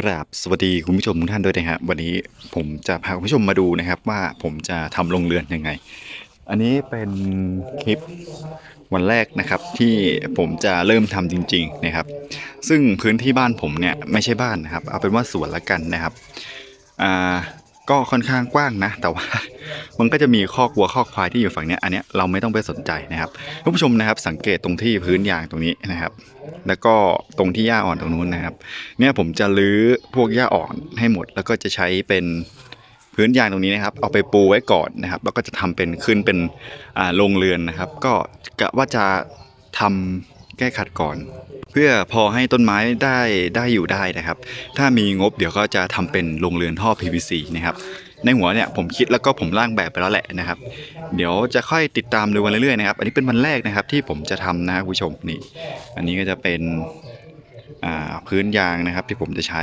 กราบสวัสดีคุณผู้ชมทุกท่านด้วยนะครับวันนี้ผมจะพาคุณผู้ชมมาดูนะครับ ว่าผมจะทำโรงเรือนยังไง อันนี้เป็นคลิปวันแรกนะครับที่ผมจะเริ่มทำจริง ๆนะครับ ซึ่งพื้นที่บ้านผมเนี่ยไม่ใช่บ้านนะครับ เอาเป็นว่าสวนละกันนะครับอ่า ก็ค่อนข้างกว้างนะ แต่ว่ามันก็จะมีคอกวัวคอควายที่อยู่ฝั่งเนี้ยอันเนี้ยเราไม่ต้องไปสนใจนะครับคุณผู้ชมนะครับ สังเกตตรงที่พื้นยางตรงนี้นะครับ แล้วก็ตรงที่หญ้าอ่อนตรงนู้นนะครับ เนี่ยผมจะรื้อพวกหญ้าอ่อนให้หมด แล้วก็จะใช้เป็นพื้นยางตรงนี้นะครับ เอาไปปูไว้ก่อนนะครับ แล้วก็จะทำเป็นขึ้นเป็นโรงเรือนนะครับ ก็กะว่าจะทำ แก้ขัดก่อน เพื่อพอให้ต้นไม้ได้ได้อยู่ได้นะครับ ถ้ามีงบเดี๋ยวก็จะทำเป็นโรงเรือนท่อ PVC นะครับในหัวเนี่ยผมคิดแล้วก็ผมร่างแบบไปแล้วแหละนะครับ เดี๋ยวจะค่อยติดตามดูวันเรื่อยๆนะครับ อันนี้เป็นวันแรกนะครับที่ผมจะทำนะครับคุณผู้ชมนี่ อันนี้ก็จะเป็นพื้นยางนะครับที่ผมจะใช้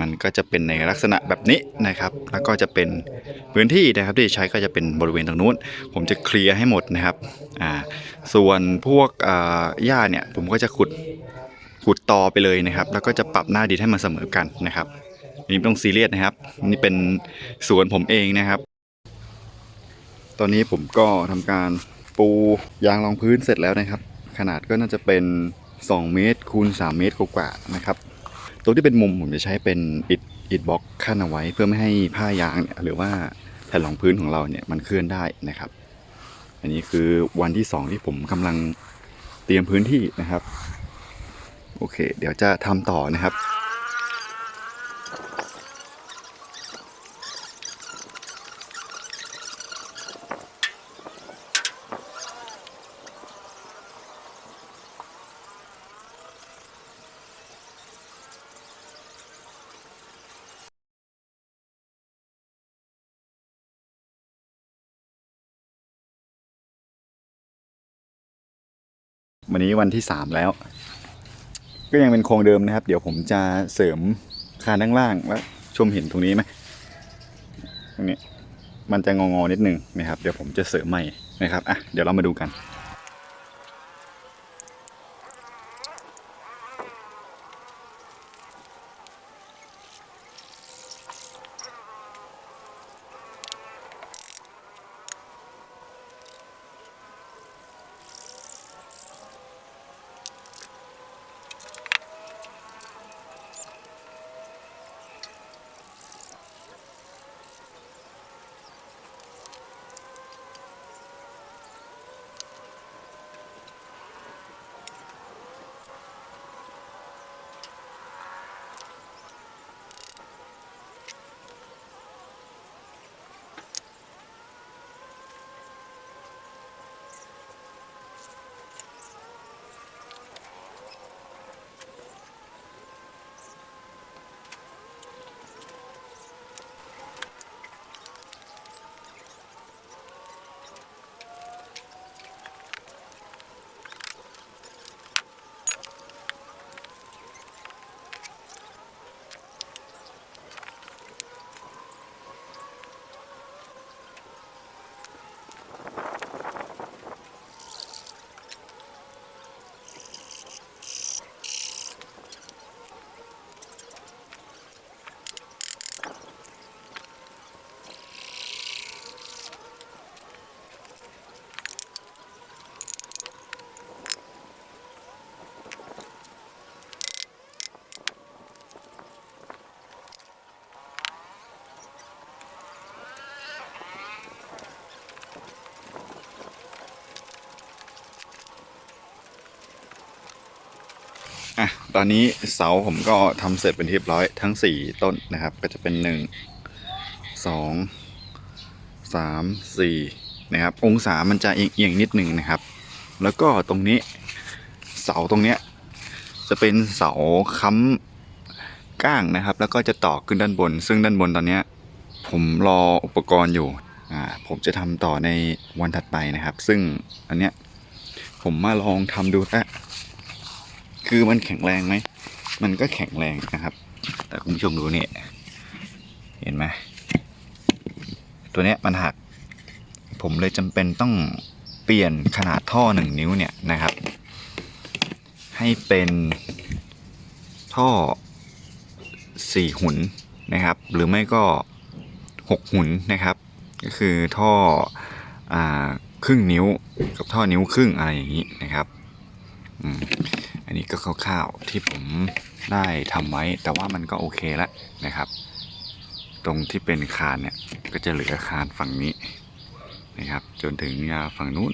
มันก็จะเป็นในลักษณะแบบนี้นะครับ แล้วก็จะเป็นพื้นที่นะครับที่ใช้ก็จะเป็นบริเวณตรงนู้น ผมจะเคลียร์ให้หมดนะครับอ่าส่วนพวกอ่าหญ้าเนี่ยผมก็จะขุดขุดตอไปเลยนะครับ แล้วก็จะปรับหน้าดินให้มันเสมอกันนะครับนี่ต้องซีเรียสนะครับ นี่เป็นสวนผมเองนะครับ ตอนนี้ผมก็ทำการปูยางรองพื้นเสร็จแล้วนะครับ ขนาดก็น่าจะเป็น 2 เมตรคูณ3เมตรกว่าๆนะครับ ตรงที่เป็นมุมผมจะใช้เป็นอิดอิดบล็อกขั้นเอาไว้ เพื่อไม่ให้ผ้ายางเนี่ยหรือว่าแผ่นรองพื้นของเราเนี่ยมันเคลื่อนได้นะครับ อันนี้คือวันที่ 2 ที่ผมกำลังเตรียมพื้นที่นะครับ โอเค เดี๋ยวจะทำต่อนะครับ วันนี้วันที่สามแล้ว ก็ยังเป็นโครงเดิมนะครับ เดี๋ยวผมจะเสริมคานด้านล่างแล้วชมเห็นตรงนี้ไหมตรงนี้มันจะงองอๆนิดนึงนะครับ เดี๋ยวผมจะเสริมใหม่นะครับอะเดี๋ยวเรามาดูกัน ตอนนี้เสาผมก็ทำเสร็จเป็นที่เรียบร้อยทั้ง 4 ต้นนะครับ ก็จะเป็น 1 2 3 4 นะครับ องศามันจะเอียงๆนิดหนึ่งนะครับ แล้วก็ตรงนี้เสาตรงเนี้ยจะเป็นเสาค้ำก้างนะครับ แล้วก็จะต่อขึ้นด้านบน ซึ่งด้านบนตอนเนี้ยผมรออุปกรณ์อยู่อ่าผมจะทำต่อในวันถัดไปนะครับ ซึ่งอันเนี้ยผมมาลองทำดูแล้ว คือมันแข็งแรงไหม มันก็แข็งแรงนะครับ แต่คุณผู้ชมดูเนี่ยเห็นไหมตัวเนี้ยมันหัก ผมเลยจำเป็นต้องเปลี่ยนขนาดท่อหนึ่งนิ้วเนี่ยนะครับ ให้เป็นท่อสี่หุนนะครับ หรือไม่ก็หกหุนนะครับ ก็คือท่ออครึ่งนิ้วกับท่อนิ้วครึ่งอะไรอย่างนี้นะครับ อืม นี้ก็คร่าวๆที่ผมได้ทำไว้ แต่ว่ามันก็โอเคแล้วนะครับ ตรงที่เป็นคานเนี่ยก็จะเหลือคานฝั่งนี้นะครับ จนถึงยาฝั่งนู้น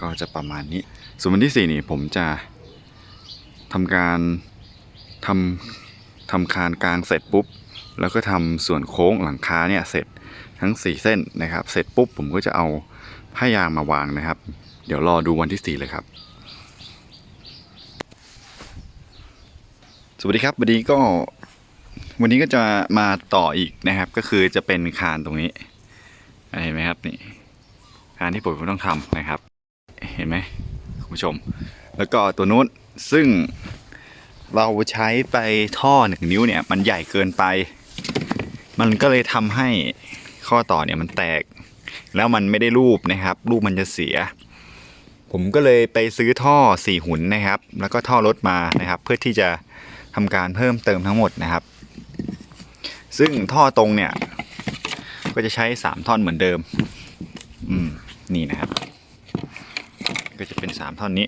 ก็จะประมาณนี้ ส่วนวันที่สี่นี่ผมจะทำการทำทำคานกลางเสร็จปุ๊บ แล้วก็ทำส่วนโค้งหลังคาเนี่ยเสร็จทั้ง 4 เส้นนะครับ เสร็จปุ๊บผมก็จะเอาผ้ายางมาวางนะครับ เดี๋ยวรอดูวันที่ 4 เลยครับ วัสดีครับวันนี้ก็วันนี้ก็จะมาต่ออีกนะครับ ก็คือจะเป็นคานตรงนี้เห็นไหมครับนี่คานที่ผมต้องทำนะครับ เห็นไหมคุณผู้ชม แล้วก็ตัวนู้นซึ่งเราใช้ไปท่อหนึ่งนิ้วเนี่ย มันใหญ่เกินไป มันก็เลยทำให้ข้อต่อเนี่ยมันแตก แล้วมันไม่ได้รูปนะครับรูปมันจะเสีย ผมก็เลยไปซื้อท่อสี่หุ่นนะครับ แล้วก็ท่อรถมานะครับ เพื่อที่จะ ทำการเพิ่มเติมทั้งหมดนะครับ ซึ่งท่อตรงเนี่ย ก็จะใช้สามท่อนเหมือนเดิม อืม นี่นะครับ ก็จะเป็นสามท่อนนี้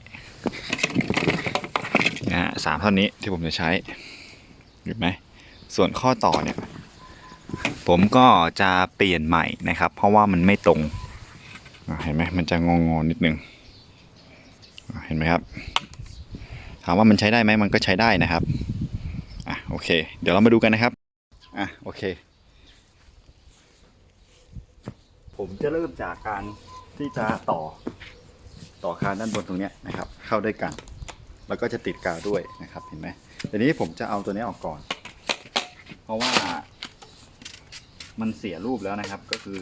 นะฮะสามท่อนนี้ที่ผมจะใช้เห็นไหมส่วนข้อต่อเนี่ย ผมก็จะเปลี่ยนใหม่นะครับ เพราะว่ามันไม่ตรงเห็นไหมมันจะงองๆนิดนึงเห็นไหมครับ ถามว่ามันใช้ได้ไหมมันก็ใช้ได้นะครับอะโอเค เดี๋ยวเรามาดูกันนะครับอะโอเค ผมจะเริ่มจากการที่จะต่อต่อคานด้านบนตรงเนี้ยนะครับ เข้าด้วยกัน แล้วก็จะติดกาวด้วยนะครับเห็นไหมทีนี้ผมจะเอาตัวนี้ออกก่อน เพราะว่ามันเสียรูปแล้วนะครับ ก็คือ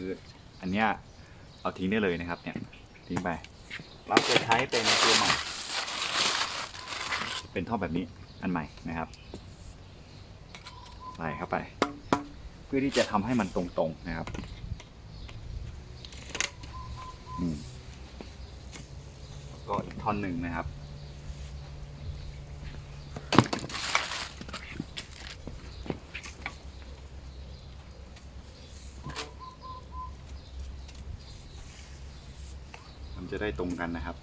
อันเนี้ยเอาทิ้งได้เลยนะครับเนี่ยทิ้งไปเราจะใช้เป็นตัวใหม่ เป็นท่อแบบนี้อันใหม่นะครับใส่เข้าไป เพื่อที่จะทำให้มันตรงๆนะครับก็อีกท่อนหนึ่งนะครับมันจะได้ตรงกันนะครับ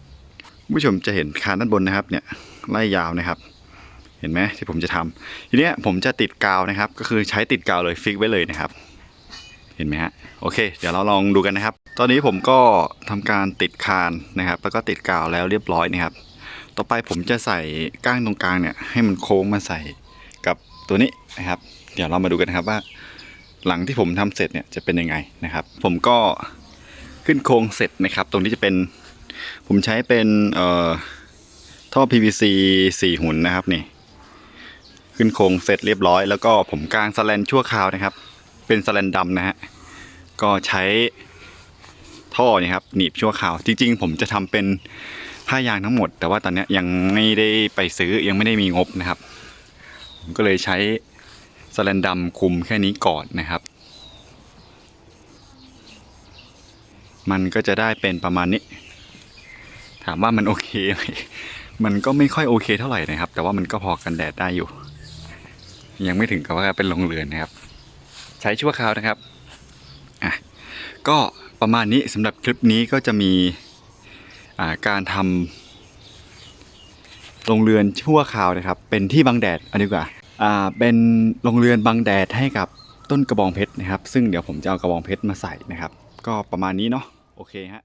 ผู้ชมจะเห็นคานด้านบนนะครับเนี่ย ไล่ยาวนะครับ เห็นไหมที่ผมจะทำทีเนี้ยผมจะติดกาวนะครับ ก็คือใช้ติดกาวเลยฟิกไว้เลยนะครับ เห็นไหมฮะโอเค เดี๋ยวเราลองดูกันนะครับ ตอนนี้ผมก็ทำการติดคานนะครับ แล้วก็ติดกาวแล้วเรียบร้อยนะครับ ต่อไปผมจะใส่ก้างตรงกลางเนี่ยให้มันโค้งมาใส่กับตัวนี้นะครับ เดี๋ยวเรามาดูกันนะครับว่า หลังที่ผมทำเสร็จเนี่ยจะเป็นยังไงนะครับ ผมก็ขึ้นโครงเสร็จนะครับ ตรงนี้จะเป็น ผมใช้เป็นเอ่อ ท่อ PVC สี่หุ่นนะครับนี่ ขึ้นโครงเสร็จเรียบร้อย แล้วก็ผมกางสแลนชั่วคราวนะครับ เป็นสแลนดำนะฮะก็ใช้ท่อเนี่ยครับหนีบชั่วคราว จริง ๆ ผมจะทำเป็นผ้ายางทั้งหมด แต่ว่าตอนนี้ยยังไม่ได้ไปซื้อยังไม่ได้มีงบนะครับ ผมก็เลยใช้สแลนดำคุมแค่นี้ก่อนนะครับ มันก็จะได้เป็นประมาณนี้ ถามว่ามันโอเคไหม มันก็ไม่ค่อยโอเคเท่าไหร่นะครับ แต่ว่ามันก็พอกันแดดได้อยู่ ยังไม่ถึงกับว่าเป็นโรงเรือนนะครับ ใช้ชั่วคราวนะครับอะก็ประมาณนี้สำหรับคลิปนี้ก็จะมีอ่าการทำโรงเรือนชั่วคราวนะครับ เป็นที่บังแดดอันนี้กว่าอ่าเป็นโรงเรือนบังแดดให้กับต้นกระบองเพชรนะครับ ซึ่งเดี๋ยวผมจะเอากระบองเพชรมาใส่นะครับ ก็ประมาณนี้เนาะโอเคฮะ